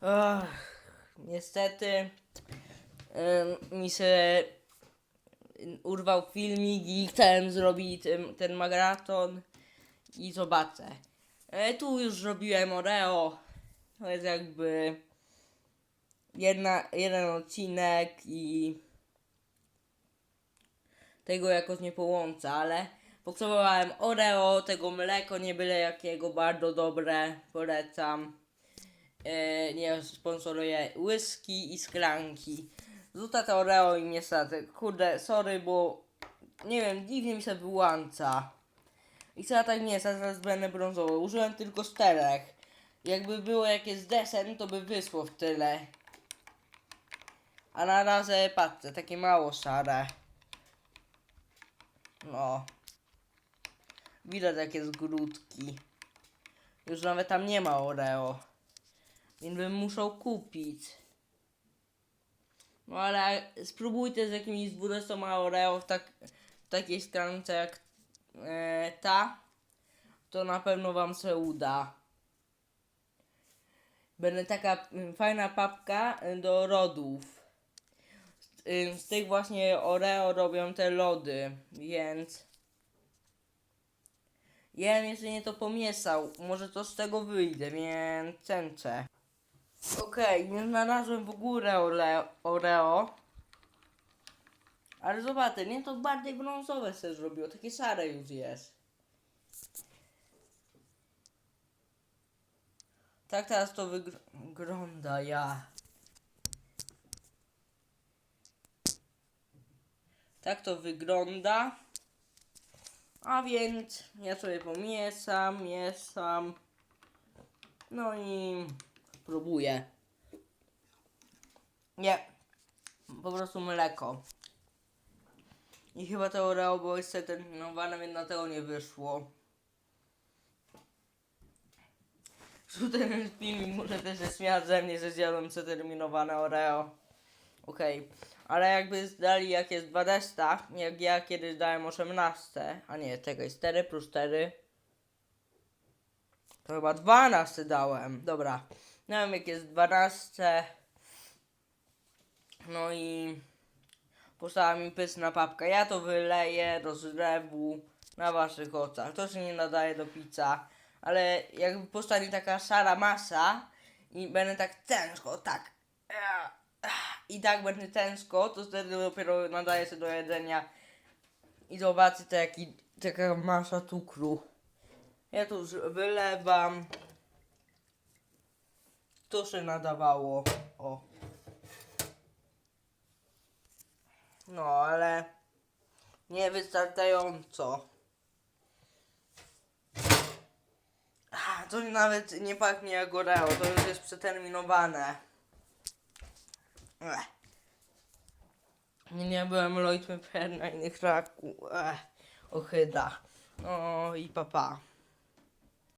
Ach, niestety mi się urwał filmik i chciałem zrobić ten, ten maraton i zobaczę. E, tu już zrobiłem Oreo. To jest jakby jedna, jeden odcinek i tego jakoś nie połączę, ale potrzebowałem Oreo, tego mleko nie byle jakiego, bardzo dobre, polecam. E, nie sponsoruję whisky i sklanki. Rzuca to Oreo i niestety, kurde, sorry, bo nie wiem, dziwnie mi się wyłącza. I co tak nie jest, teraz będę brązowy. Użyłem tylko czterech. Jakby było jakieś desen, to by wyszło w tyle. A na razie, patrzcie, takie mało szare. No. Widać jakie zgrudki. Już nawet tam nie ma Oreo. Więc bym musiał kupić. No ale spróbujcie z jakimiś 20 Oreo w, tak, w takiej skrance jak e, ta. To na pewno wam się uda. Będzie taka mm, fajna papka y, do rodów. Z, y, z tych właśnie Oreo robią te lody, więc... Ja bym jeszcze nie to pomieszał. Może to z tego wyjdzie, więc cęczę. Okej, nie znalazłem w ogóle ole, Oreo. Ale zobaczcie, nie to bardziej brązowe się zrobiło, takie szare już jest. Tak teraz to wygląda, ja. Tak to wygląda. A więc ja sobie pomieszam, mieszam. No i próbuję. Nie. Po prostu mleko. I chyba to Oreo było jeszcze terminowane, więc dlatego nie wyszło. Ten filmik może też się śmiać ze mnie, że zjadłem przeterminowane Oreo. Okej. Ale jakby zdali jak jest 20, jak ja kiedyś dałem 18, a nie, czekaj, 4 plus 4. To chyba 12 dałem. Dobra. Jak jest 12. No i powstała mi pyszna papka. Ja to wyleję do zlewu na waszych oczach. To się nie nadaje do pizza. Ale jakby powstanie taka szara masa i będę tak ciężko, tak. I tak będę ciężko, to wtedy dopiero nadaje się do jedzenia. I zobaczycie jaki, taka masa cukru. Ja to już wylewam. To się nadawało. O. No, ale niewystarczająco. Ah, To nawet nie pachnie jak Oreo, to już jest przeterminowane. Ech. Nie, byłem Lloyd Pepper na innych raku. Ochyda. No i papa. Pa.